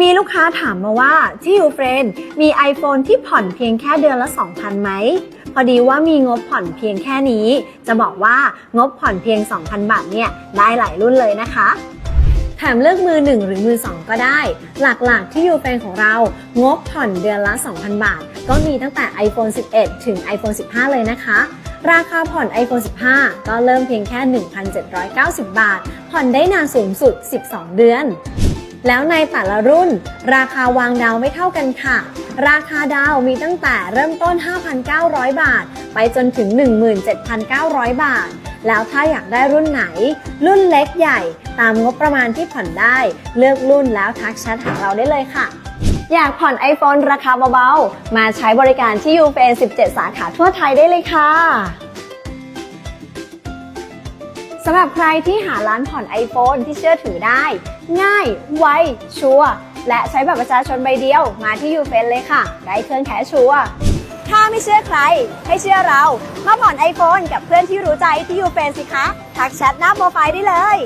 มีลูกค้าถามมาว่าที่ยูเฟรนมี iPhone ที่ผ่อนเพียงแค่เดือนละ 2,000 ไหม พอดีว่ามีงบผ่อนเพียงแค่นี้ จะบอกว่างบผ่อนเพียง 2,000 บาทเนี่ย ได้หลายรุ่นเลยนะคะ แถมเลือกมือ 1 หรือมือ 2 ก็ได้ หลักๆที่ยูเฟรนของเรา งบผ่อนเดือนละ 2,000 บาท ก็มีตั้งแต่ iPhone 11 ถึง iPhone 15 เลยนะคะราคาผ่อน iPhone 15 ก็เริ่มเพียงแค่ 1,790 บาท ผ่อนได้นานสูงสุด 12 เดือน แล้วในแต่ละรุ่น ราคาวางดาวไม่เท่ากันค่ะ ราคาดาวมีตั้งแต่เริ่มต้น 5,900 บาท ไปจนถึง 17,900 บาท แล้วถ้าอยากได้รุ่นไหน รุ่นเล็กใหญ่ ตามงบประมาณที่ผ่อนได้ เลือกรุ่นแล้วทักแชทหาเราได้เลยค่ะอยากผ่อน iPhone ราคาเบาๆ มาใช้บริการที่ยูเฟน17 สาขาทั่วไทยได้เลยค่ะ สำหรับใครที่หาร้านผ่อน iPhone ที่เชื่อถือได้ ง่าย ไว ชัวและใช้บัตรประชาชนใบเดียวมาที่ยูเฟนเลยค่ะ ได้เครื่องแคชชัวถ้าไม่เชื่อใคร ให้เชื่อเรา มาผ่อน iPhone กับเพื่อนที่รู้ใจที่ยูเฟนสิคะ ทักแชทหน้าโปรไฟล์ได้เลย